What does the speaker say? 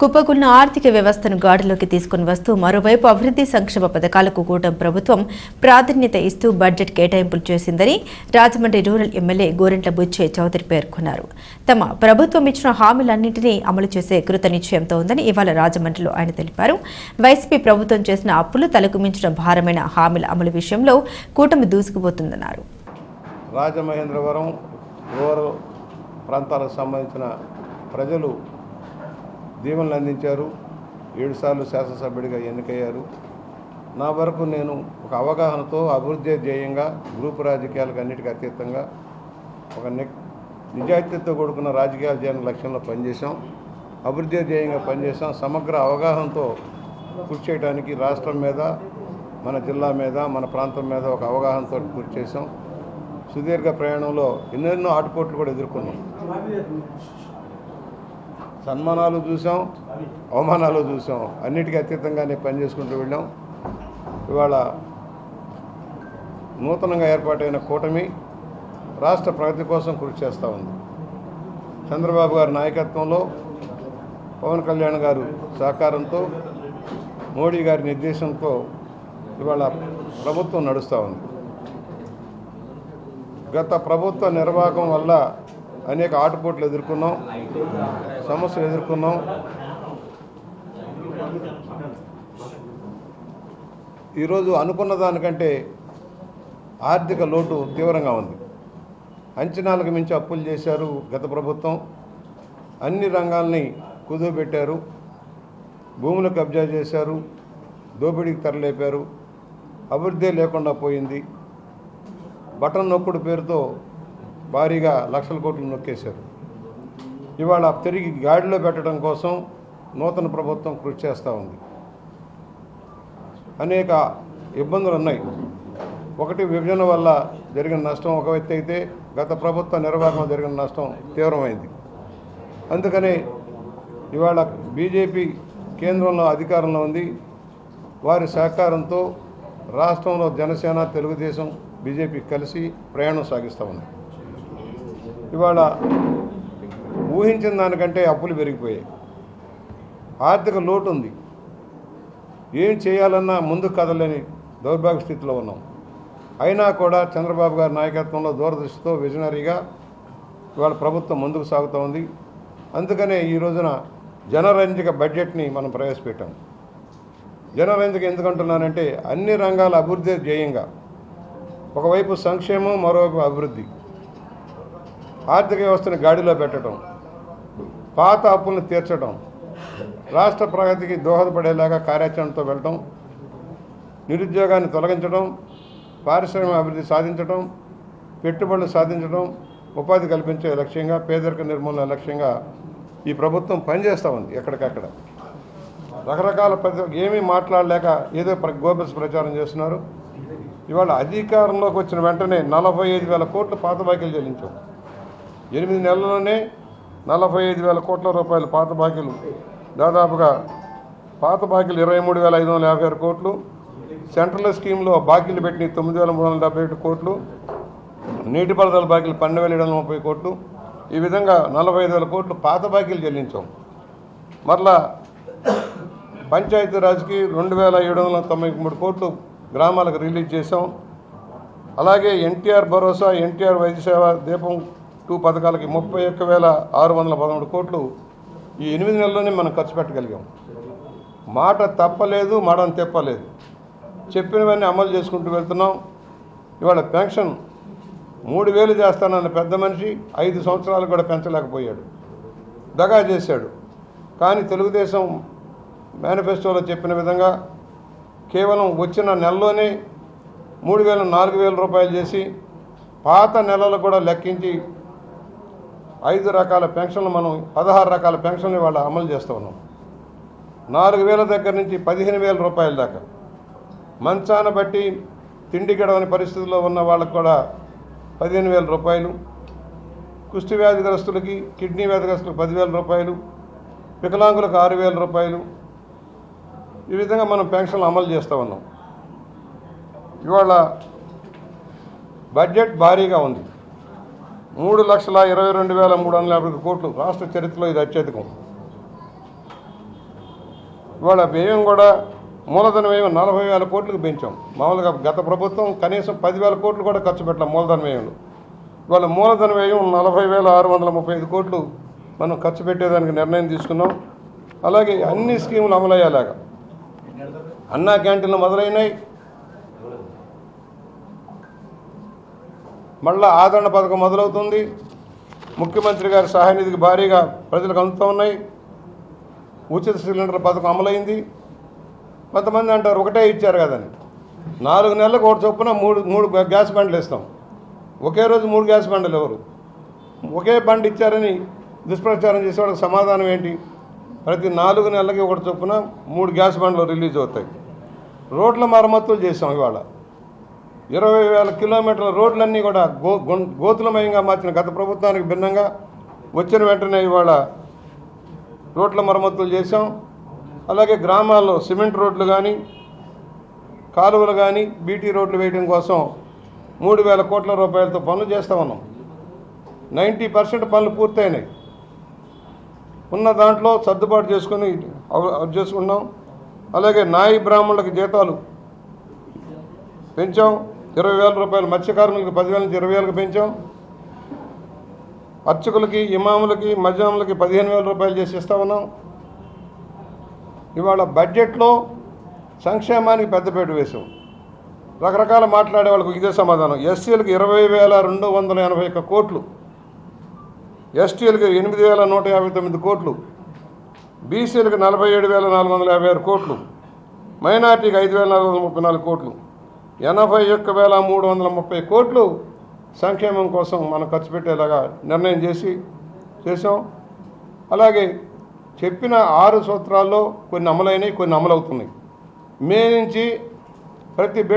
కుప్పకున్న ఆర్థిక వ్యవస్థను గాడిలోకి తీసుకుని వస్తూ మరోవైపు అభివృద్ధి సంక్షేమ పథకాలకు కూటమి ప్రభుత్వం ప్రాధాన్యత ఇస్తూ బడ్జెట్ కేటాయింపులు చేసిందని రాజమండ్రి రూరల్ ఎమ్మెల్యే గోరెంట్ల బుచ్చే చౌదరి పేర్కొన్నారు. తమ ప్రభుత్వం ఇచ్చిన హామీలన్నింటినీ అమలు చేసే కృత నిశ్చయంతో ఉందని ఇవాళ రాజమండ్రిలో ఆయన తెలిపారు. వైసీపీ ప్రభుత్వం చేసిన అప్పులు తలకు మించిన భారమైన హామీల అమలు విషయంలో కూటమి దూసుకుపోతుందన్నారు. రాజమహేంద్రవరం రూరల్ ప్రాంతాలకు సంబంధించిన ప్రజలు దీవెనలు అందించారు. ఏడుసార్లు శాసనసభ్యుడిగా ఎన్నికయ్యారు. నా వరకు నేను ఒక అవగాహనతో అభివృద్ధి ధ్యేయంగా గ్రూపు రాజకీయాలకు అన్నిటికీ అతీతంగా ఒక ని నిజాయితీతో కూడుకున్న రాజకీయాలు చేయని లక్ష్యంలో పనిచేశాం. అభివృద్ధి ధ్యేయంగా పనిచేసాం సమగ్ర అవగాహనతో కృషి చేయడానికి రాష్ట్రం మీద మన జిల్లా మీద మన ప్రాంతం మీద ఒక అవగాహనతో కృషి చేసాం సుదీర్ఘ ప్రయాణంలో ఎన్నెన్నో ఆటుపోట్లు కూడా ఎదుర్కొన్నాం. సన్మానాలు చూసాం అవమానాలు చూసాం. అన్నిటికీ అతీతంగానే పనిచేసుకుంటూ వెళ్ళాం. ఇవాళ నూతనంగా ఏర్పాటైన కూటమి రాష్ట్ర ప్రగతి కోసం కృషి చేస్తూ ఉంది. చంద్రబాబు గారి నాయకత్వంలో పవన్ కళ్యాణ్ గారు సహకారంతో మోడీ గారి నిర్దేశంతో ఇవాళ ప్రభుత్వం నడుస్తూ ఉంది. గత ప్రభుత్వ నిర్వాహకం వల్ల అనేక ఆటపోట్లు ఎదుర్కొన్నాం సమస్యలు ఎదుర్కొన్నాం. ఈరోజు అనుకున్న దానికంటే ఆర్థిక లోటు తీవ్రంగా ఉంది. అంచనాలకు మించి అప్పులు చేశారు గత ప్రభుత్వం. అన్ని రంగాల్ని కుదువబెట్టారు. భూములు కబ్జా చేశారు. దోపిడీకి తరలేపారు. అభివృద్ధి లేకుండా పోయింది. బటన్ నొక్కుడు పేరుతో భారీగా లక్షల కోట్లు నొక్కేశారు. ఇవాళ తిరిగి గాడిలో పెట్టడం కోసం నూతన ప్రభుత్వం కృషి చేస్తూ ఉంది. అనేక ఇబ్బందులు ఉన్నాయి. ఒకటి విభజన వల్ల జరిగిన నష్టం ఒక వ్యక్తి అయితే గత ప్రభుత్వ నిర్వహణ జరిగిన నష్టం తీవ్రమైంది. అందుకనే ఇవాళ బీజేపీ కేంద్రంలో అధికారంలో ఉంది. వారి సహకారంతో రాష్ట్రంలో జనసేన తెలుగుదేశం బీజేపీ కలిసి ప్రయాణం సాగిస్తూ ఉన్నాయి. ఇవాళ ఊహించిన దానికంటే అప్పులు పెరిగిపోయాయి. ఆర్థిక లోటు ఉంది. ఏం చేయాలన్నా ముందుకు కదలేని దౌర్భాగ్య స్థితిలో ఉన్నాం. అయినా కూడా చంద్రబాబు గారి నాయకత్వంలో దూరదృష్టితో విజనరీగా ఇవాళ ప్రభుత్వం ముందుకు సాగుతూ ఉంది. అందుకనే ఈ రోజున జనరంజక బడ్జెట్ని మనం ప్రవేశపెట్టాం. జనరంజక ఎందుకంటున్నానంటే అన్ని రంగాల అభివృద్ధి ధ్యేయంగా. ఒకవైపు సంక్షేమం మరోవైపు అభివృద్ధి. ఆర్థిక వ్యవస్థను గాడిలో పెట్టడం పాత అప్పులను తీర్చడం రాష్ట్ర ప్రగతికి దోహదపడేలాగా కార్యాచరణతో వెళ్ళటం నిరుద్యోగాన్ని తొలగించడం పారిశ్రామిక అభివృద్ధి సాధించడం పెట్టుబడులు సాధించడం ఉపాధి కల్పించే లక్ష్యంగా పేదరిక నిర్మూలన లక్ష్యంగా ఈ ప్రభుత్వం పనిచేస్తూ ఉంది ఎక్కడికక్కడ. రకరకాల ప్రతి ఏమీ మాట్లాడలేక ఏదో ప్ర గోబెల్స్ ప్రచారం చేస్తున్నారు. ఇవాళ అధికారంలోకి వచ్చిన వెంటనే నలభై ఐదు వేల కోట్లు పాత బాకీలు చెల్లించాం. ఎనిమిది నెలల్లోనే నలభై ఐదు వేల కోట్ల రూపాయలు పాత బాకీలు దాదాపుగా పాత బాకీలు ఇరవై మూడు వేల ఐదు వందల యాభై ఆరు కోట్లు సెంట్రల్ స్కీమ్లో బాకీలు పెట్టిన తొమ్మిది వేల మూడు వందల డెబ్బై ఏడు కోట్లు నీటిపారుదల బాకీలు పన్నెండు వేల ఏడు వందల ముప్పై కోట్లు. ఈ విధంగా నలభై ఐదు వేల కోట్లు పాత బాకీలు చెల్లించాం. మరలా పంచాయతీరాజ్కి రెండు వేల ఏడు వందల తొంభై మూడు కోట్లు గ్రామాలకు రిలీజ్ చేసాం అలాగే ఎన్టీఆర్ భరోసా ఎన్టీఆర్ వైద్య సేవ దీపం టూ పథకాలకి ముప్పై ఒక్క వేల ఆరు వందల పదమూడు కోట్లు ఈ ఎనిమిది నెలల్లోనే మనం ఖర్చు పెట్టగలిగాం. మాట తప్పలేదు మాటను తెప్పలేదు. చెప్పినవన్నీ అమలు చేసుకుంటూ వెళ్తున్నాం. ఇవాళ పెన్షన్ మూడు వేలు చేస్తానన్న పెద్ద మనిషి ఐదు సంవత్సరాలు కూడా పెంచలేకపోయాడు. దగా చేశాడు. కానీ తెలుగుదేశం మేనిఫెస్టోలో చెప్పిన విధంగా కేవలం వచ్చిన నెలలోనే మూడు వేల నాలుగు వేల రూపాయలు చేసి పాత నెలలు కూడా లెక్కించి ఐదు రకాల పెన్షన్లు మనం పదహారు రకాల పెన్షన్లు ఇవాళ అమలు చేస్తూ ఉన్నాం. నాలుగు వేల దగ్గర నుంచి పదిహేను వేల రూపాయల దాకా. మంచాన బట్టి తిండి గడవని పరిస్థితుల్లో ఉన్న వాళ్ళకు కూడా పదిహేను వేల రూపాయలు. కుష్టి వ్యాధిగ్రస్తులకి కిడ్నీ వ్యాధిగ్రస్తులకు పదివేల రూపాయలు. వికలాంగులకు ఆరు వేల రూపాయలు. ఈ విధంగా మనం పెన్షన్లు అమలు చేస్తూ ఉన్నాం. ఇవాళ బడ్జెట్ భారీగా ఉంది. మూడు లక్షల ఇరవై రెండు వేల మూడు వందల యాభై కోట్లు. రాష్ట్ర చరిత్రలో ఇది అత్యధికం. ఇవాళ వ్యయం కూడా మూలధన వ్యయం నలభై వేల కోట్లకు పెంచాం. మామూలుగా గత ప్రభుత్వం కనీసం పదివేల కోట్లు కూడా ఖర్చు పెట్టాం మూలధన వ్యయంలో. ఇవాళ మూలధన వ్యయం నలభై వేల ఆరు వందల ముప్పై ఐదు కోట్లు మనం ఖర్చు పెట్టేదానికి నిర్ణయం తీసుకున్నాం. అలాగే అన్ని స్కీములు అమలయ్యేలాగా. అన్నా క్యాంటీన్లు మొదలైనాయి. మళ్ళా ఆదరణ పథకం మొదలవుతుంది. ముఖ్యమంత్రి గారి సహాయనిధికి భారీగా ప్రజలకు అందుతూ ఉన్నాయి. ఉచిత సిలిండర్ పథకం అమలైంది. కొంతమంది అంటారు ఒకటే ఇచ్చారు కదని నాలుగు నెలలకు ఒకటి చొప్పున మూడు మూడు గ్యాస్ బండ్లు ఇస్తాం ఒకే రోజు మూడు గ్యాస్ బండ్లు ఎవరు? ఒకే బండి ఇచ్చారని దుష్ప్రచారం చేసే వాళ్ళకి సమాధానం ఏంటి? ప్రతి నాలుగు నెలలకి ఒకటి చొప్పున మూడు గ్యాస్ బండ్లు రిలీజ్ అవుతాయి. రోడ్ల మరమ్మతులు చేసాం ఇవాళ. ఇరవై వేల కిలోమీటర్ల రోడ్లన్నీ కూడా గో గోతులమయంగా మార్చిన గత ప్రభుత్వానికి భిన్నంగా వచ్చిన వెంటనే ఇవాళ రోడ్ల మరమ్మతులు చేసాం అలాగే గ్రామాల్లో సిమెంట్ రోడ్లు కానీ కాలువలు కానీ బీటీ రోడ్లు వేయడం కోసం మూడు వేల కోట్ల రూపాయలతో పనులు చేస్తా ఉన్నాం. నైంటీ పర్సెంట్ పనులు పూర్తయినాయి. ఉన్న దాంట్లో సర్దుబాటు చేసుకుని అవ- చేసుకున్నాం. అలాగే నాయి బ్రాహ్మణులకి జీతాలు పెంచాం. ఇరవై వేల రూపాయలు మత్స్యకారులకు పదివేల నుంచి ఇరవై వేలకు పెంచాం. అర్చకులకి ఇమాములకి మజాములకి పదిహేను వేల రూపాయలు చేసి ఇస్తా ఉన్నాం. ఇవాళ బడ్జెట్లో సంక్షేమానికి పెద్దపేట వేసాం రకరకాల మాట్లాడే వాళ్ళకు ఇదే సమాధానం. ఎస్సీలకు ఇరవై వేల రెండు వందల ఎనభై ఒక్క కోట్లు. ఎస్టీలకు ఎనిమిది వేల నూట యాభై తొమ్మిది కోట్లు. బీసీలకు నలభై ఏడు వేల నాలుగు వందల యాభై ఆరు కోట్లు. మైనార్టీకి ఐదు వేల నాలుగు వందల ముప్పై నాలుగు కోట్లు. ఎనభై ఒక్క వేల మూడు వందల ముప్పై కోట్లు సంక్షేమం కోసం మనం ఖర్చు పెట్టేలాగా నిర్ణయం చేసి చేసాం అలాగే చెప్పిన ఆరు సూత్రాల్లో కొన్ని అమలైనవి కొన్ని అమలవుతున్నాయి. మే నుంచి ప్రతి